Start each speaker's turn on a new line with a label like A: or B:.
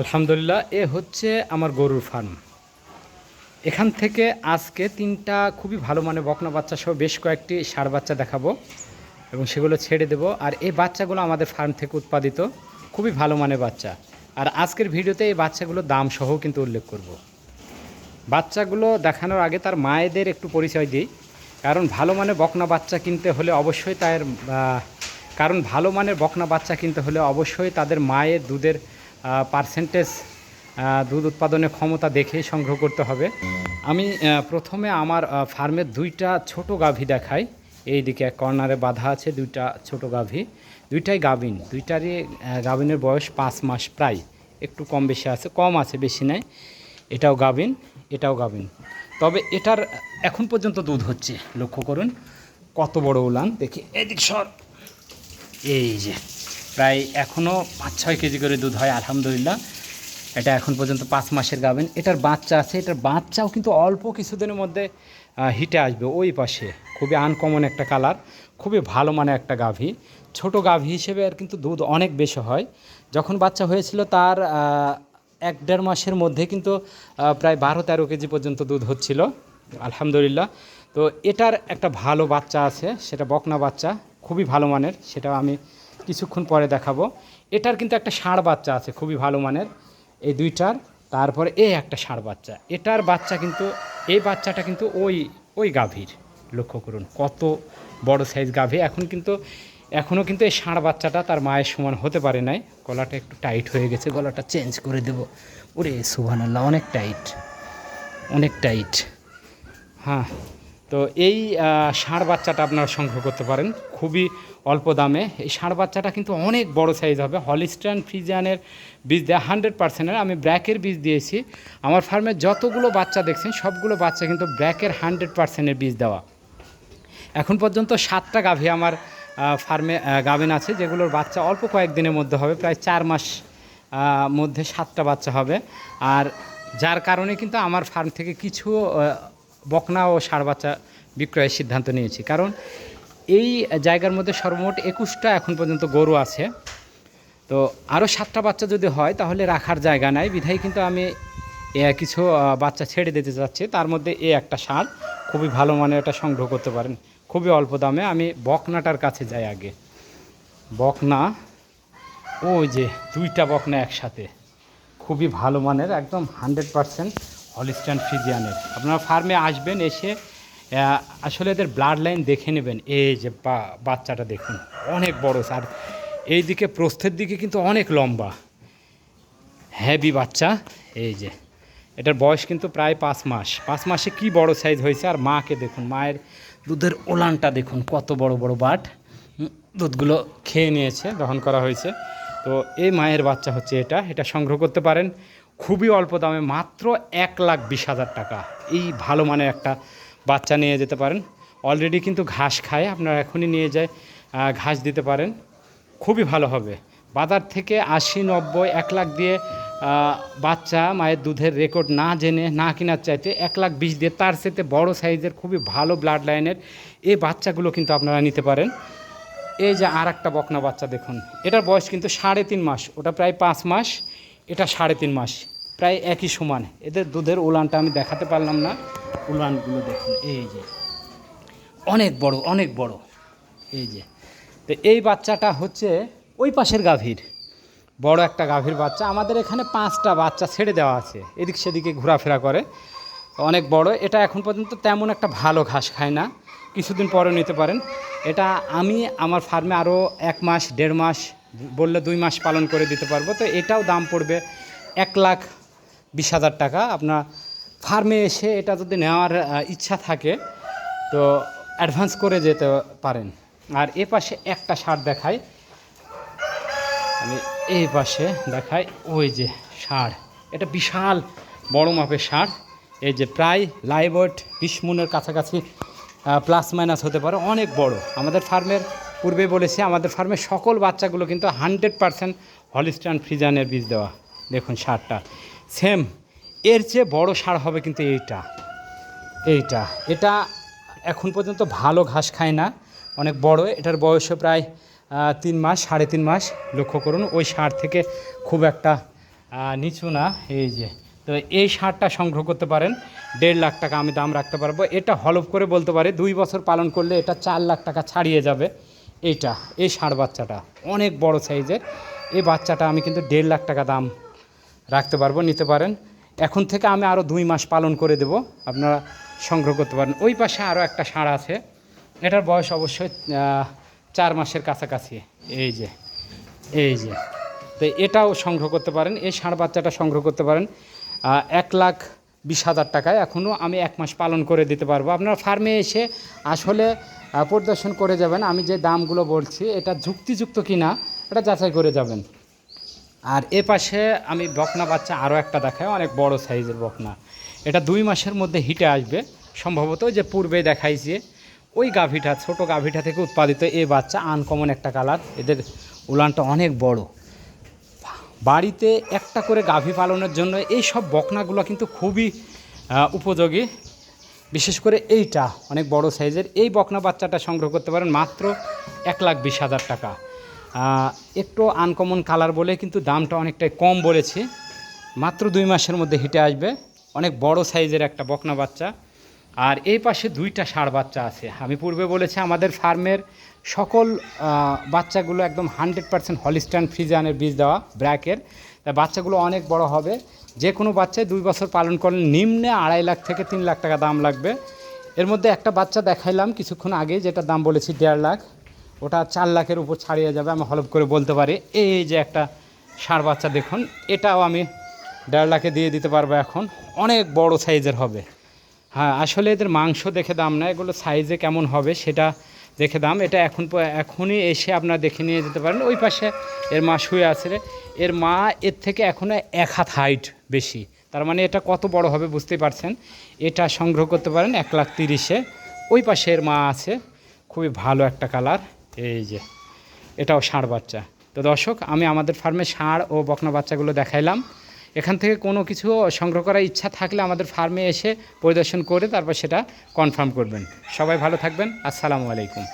A: আলহামদুলিল্লাহ, এ হচ্ছে আমার গরুর ফার্ম এখান থেকে আজকে তিনটা খুবই ভালো মানে বকনা বাচ্চা সহ বেশ কয়েকটি সার বাচ্চা দেখাবো এবং সেগুলো ছেড়ে দেব। আর এই বাচ্চাগুলো আমাদের ফার্ম থেকে উৎপাদিত, খুবই ভালো মানের বাচ্চা। আর আজকের ভিডিওতে এই বাচ্চাগুলোর দাম সহ কিন্তু উল্লেখ করব। বাচ্চাগুলো দেখানোর আগে তার মায়েদের একটু পরিচয় দিই। কারণ ভালো মানের বকনা বাচ্চা কিনতে হলে অবশ্যই তার কারণ ভালো মানের বকনা বাচ্চা কিনতে হলে অবশ্যই তাদের মায়ের দুধের পার্সেন্টেজ দুধ উৎপাদনের ক্ষমতা দেখেই সংগ্রহ করতে হবে। আমি প্রথমে আমার ফার্মের দুইটা ছোট গাভী দেখাই। এইদিকে এক কর্নারে বাঁধা আছে দুইটা ছোট গাভী। দুইটাই গাভিন। দুইটারই গাভিনের বয়স পাঁচ মাস প্রায়। একটু কম বেশি আছে, কম আছে বেশি নাই। এটাও গাভিন এটাও গাভিন। তবে এটার এখন পর্যন্ত দুধ হচ্ছে, লক্ষ্য করুন। কত বড় উলান, দেখি, এদিক সর। এই যে। প্রায় এখনও পাঁচ, ছয় কেজি করে দুধ হয়, আলহামদুলিল্লাহ। এটা এখন পর্যন্ত পাঁচ মাসের গাবেন এটার বাচ্চা আছে, এটার বাচ্চাও কিন্তু অল্প কিছুদিনের মধ্যে হিটে আসবে ওই পাশে। খুবই আনকমন একটা কালার খুবই ভালো মানের একটা গাভী। ছোট গাভী হিসেবে আর কিন্তু দুধ অনেক বেশি হয়। যখন বাচ্চা হয়েছিল তার এক দেড় মাসের মধ্যে কিন্তু প্রায় বারো, তেরো কেজি পর্যন্ত দুধ হচ্ছিল, আলহামদুলিল্লাহ। তো এটার একটা ভালো বাচ্চা আছে, সেটা বকনা বাচ্চা, খুবই ভালো মানের সেটা আমি কিছুক্ষণ পরে দেখাবো। এটার কিন্তু একটা ষাঁড় বাচ্চা আছে, খুবই ভালো মানের। এই দুইটার, তারপরে এ একটা ষাঁড় বাচ্চা। এটার বাচ্চা কিন্তু, এই বাচ্চাটা কিন্তু ওই ওই গাভীর, লক্ষ্য করুন। কত বড় সাইজ গাভী। এখন কিন্তু, এখনও কিন্তু এই ষাঁড় বাচ্চাটা তার মায়ের সমান হতে পারে নাই। গলাটা একটু টাইট হয়ে গেছে, গলাটা চেঞ্জ করে দেব। ওরে সুহান আল্লাহ অনেক টাইট অনেক টাইট হ্যাঁ তো এই ষাঁড় বাচ্চাটা আপনারা সংগ্রহ করতে পারেন। খুবই অল্প দামে। এই ষাঁড় বাচ্চাটা কিন্তু অনেক বড় সাইজ হবে। হলিস্টান ফ্রিজিয়ানের বীজ দেওয়া হান্ড্রেড পার্সেন্টের আমি ব্র্যাকের বীজ দিয়েছি। আমার ফার্মে যতগুলো বাচ্চা দেখছেন, সবগুলো বাচ্চা কিন্তু ব্র্যাকের হান্ড্রেড পার্সেন্টের বীজ দেওয়া। এখন পর্যন্ত সাতটা গাভী আমার ফার্মে গাভিন আছে, যেগুলোর বাচ্চা অল্প কয়েকদিনের মধ্যে হবে। প্রায় চার মাস মধ্যে সাতটা বাচ্চা হবে। আর যার কারণে কিন্তু আমার ফার্ম থেকে কিছু বকনা ও ষাঁড় বাচ্চা বিক্রয়ের সিদ্ধান্ত নিয়েছি। কারণ এই জায়গার মধ্যে সর্বমোট একুশটা এখন পর্যন্ত গরু আছে। তো আরও সাতটা বাচ্চা যদি হয়, তাহলে রাখার জায়গা নাই। বিধায় কিন্তু আমি কিছু বাচ্চা ছেড়ে দিতে চাচ্ছি। তার মধ্যে এ একটা ষাঁড় খুবই ভালো মানের এটা সংগ্রহ করতে পারেন। খুবই অল্প দামে। আমি বকনাটার কাছে যাই আগে। বকনা, ওই যে দুইটা বকনা একসাথে। খুবই ভালো মানের, একদম হান্ড্রেড পারসেন্ট হলিস্টান ফিজিয়ানের আপনারা ফার্মে আসবেন, এসে আসলে এদের ব্লাড লাইন দেখে নেবেন। এই যে বাচ্চাটা দেখুন, অনেক বড়। আর এই দিকে প্রস্থের দিকে কিন্তু অনেক লম্বা। হ্যাভি বাচ্চা, এই যে। এটার বয়স কিন্তু প্রায় পাঁচ মাস। পাঁচ মাসে কি বড় সাইজ হয়েছে? আর মাকে দেখুন, মায়ের দুধের ওলানটা দেখুন, কত বড় বড় বাট। দুধগুলো খেয়ে নিয়েছে, দহন করা হয়েছে। তো এই মায়ের বাচ্চা হচ্ছে এটা। এটা সংগ্রহ করতে পারেন। খুবই অল্প দামে, মাত্র এক লাখ বিশ হাজার টাকা। এই ভালো মানের একটা বাচ্চা নিয়ে যেতে পারেন। অলরেডি কিন্তু ঘাস খায়, আপনারা এখনই নিয়ে যায় ঘাস দিতে পারেন। খুবই ভালো হবে। বাজার থেকে আশি, নব্বই, এক লাখ দিয়ে বাচ্চা মায়ের দুধের রেকর্ড না জেনে, না কেনার চাইতে এক লাখ বিশ দিয়ে তার সাথে বড় সাইজের, খুবই ভালো ব্লাড লাইনের এই বাচ্চাগুলো কিন্তু আপনারা নিতে পারেন। এই যে আর একটা বকনা বাচ্চা দেখুন, এটার বয়স কিন্তু সাড়ে তিন মাস, ওটা প্রায় পাঁচ মাস। এটা সাড়ে তিন মাস। প্রায় একই সমান। এদের দুধের উলানটা আমি দেখাতে পারলাম না। উলানগুলো দেখুন, এই যে। অনেক বড় অনেক বড়। এই যে। তো এই বাচ্চাটা হচ্ছে ওই পাশের গাভীর। বড় একটা গাভীর বাচ্চা। আমাদের এখানে পাঁচটা বাচ্চা ছেড়ে দেওয়া আছে। এদিক সেদিকে ঘোরাফেরা করে। অনেক বড়। এটা এখন পর্যন্ত তেমন একটা ভালো ঘাস খায় না। কিছুদিন পরে নিতে পারেন। এটা আমি, আমার ফার্মে আরও এক মাস, দেড় মাস বললে দুই মাস পালন করে দিতে পারব। তো এটাও দাম পড়বে এক লাখ বিশ হাজার টাকা। আপনার ফার্মে এসে এটা যদি নেওয়ার ইচ্ছা থাকে, তো অ্যাডভান্স করে যেতে পারেন। আর এ পাশে একটা সার দেখাই। আমি এই পাশে দেখাই ওই যে ষাঁড় এটা বিশাল বড় মাপের ষাঁড় এই যে প্রায় লাইভওয়েট বিশ মুনের কাছাকাছি প্লাস মাইনাস হতে পারে। অনেক বড়। আমাদের ফার্মের পূর্বে বলেছি, আমাদের ফার্মের সকল বাচ্চাগুলো কিন্তু হান্ড্রেড পারসেন্ট হলিস্টান ফ্রিজানের বীজ দেওয়া। দেখুন সারটা। সেম, এর চেয়ে বড় সার হবে কিন্তু এইটা। এইটা। এটা এখন পর্যন্ত ভালো ঘাস খায় না, অনেক বড়। এটার বয়সও প্রায় তিন মাস, সাড়ে তিন মাস। লক্ষ্য করুন, ওই সার থেকে খুব একটা নিচু না। এই যে, তো এই সারটা সংগ্রহ করতে পারেন। দেড় লাখ টাকা আমি দাম রাখতে পারব। এটা হলফ করে বলতে পারি, দুই বছর পালন করলে এটা চার লাখ টাকা ছাড়িয়ে যাবে। এইটা এই ষাঁড় বাচ্চাটা, অনেক বড় সাইজের। এই বাচ্চাটা আমি কিন্তু দেড় লাখ টাকা দাম রাখতে পারব, নিতে পারেন। এখন থেকে আমি আরও দুই মাস পালন করে দেব, আপনারা সংগ্রহ করতে পারেন। ওই পাশে আরও একটা ষাঁড় আছে, এটার বয়স অবশ্যই চার মাসের কাছাকাছি। এই যে এই যে, তো এটাও সংগ্রহ করতে পারেন, এই ষাঁড় বাচ্চাটা সংগ্রহ করতে পারেন। এক লাখ বিশ হাজার টাকায় এখনও আমি এক মাস পালন করে দিতে পারব। আপনার ফার্মে এসে আসলে পরিদর্শন করে যাবেন। আমি যে দামগুলো বলছি, এটা যুক্তিযুক্ত কি না এটা যাচাই করে যাবেন। আর এ পাশে আমি বকনা বাচ্চা আরও একটা দেখাই, অনেক বড় সাইজের বকনা। এটা দুই মাসের মধ্যে হিটে আসবে। সম্ভবত যে পূর্বে দেখাইছে, ওই গাভীটা, ছোট গাভীটা থেকে উৎপাদিত এ বাচ্চা আনকমন একটা কালার এদের উলানটা অনেক বড়। বাড়িতে একটা করে গাভী পালনের জন্য এই সব বকনাগুলো কিন্তু খুবই উপযোগী। বিশেষ করে এইটা অনেক বড় সাইজের। এই বকনা বাচ্চাটা সংগ্রহ করতে পারেন মাত্র এক লাখ বিশ হাজার টাকা। একটু আনকমন কালার বলে কিন্তু দামটা অনেকটাই কম বলেছি। মাত্র দুই মাসের মধ্যে হিটে আসবে। অনেক বড় সাইজের একটা বকনা বাচ্চা। আর এই পাশে দুইটা ষাঁড় বাচ্চা আছে। আমি পূর্বে বলেছি আমাদের ফার্মের সকল বাচ্চাগুলো একদম হান্ড্রেড পার্সেন্ট হলিস্টান ফ্রিজানের বীজ দেওয়া ব্র্যাকের। বাচ্চাগুলো অনেক বড় হবে। যে কোনো বাচ্চায় দুই বছর পালন করলে নিম্নে আড়াই লাখ থেকে তিন লাখ টাকা দাম লাগবে। এর মধ্যে একটা বাচ্চা দেখাইলাম কিছুক্ষণ আগে যেটা দাম বলেছি দেড় লাখ। ওটা চার লাখের উপর ছাড়িয়ে যাবে, আমি হলফ করে বলতে পারি। এই যে একটা ষাঁড় বাচ্চা দেখুন, এটাও আমি দেড় লাখে দিয়ে দিতে পারব এখন। অনেক বড় সাইজের হবে। হ্যাঁ আসলে এদের মাংস দেখে দাম না এগুলো সাইজে কেমন হবে সেটা দেখে দাম। এটা এখন এখনই এসে আপনারা দেখে নিয়ে যেতে পারেন। ওই পাশে এর মা শুয়ে আছে রে। এর মা এর থেকে এখনও এক হাত হাইট বেশি। তার মানে এটা কত বড় হবে বুঝতেই পারছেন। এটা সংগ্রহ করতে পারেন এক লাখ তিরিশে। ওই পাশে এর মা আছে। খুবই ভালো একটা কালার। এই যে, এটাও ষাঁড় বাচ্চা। তো দর্শক, আমি আমাদের ফার্মে ষাঁড় ও বকনা বাচ্চাগুলো দেখাইলাম। এখান থেকে কোনো কিছু সংগ্রহ করার ইচ্ছা থাকলে আমাদের ফার্মে এসে পরিদর্শন করে তারপর সেটা কনফার্ম করবেন। সবাই ভালো থাকবেন। আসসালামু আলাইকুম।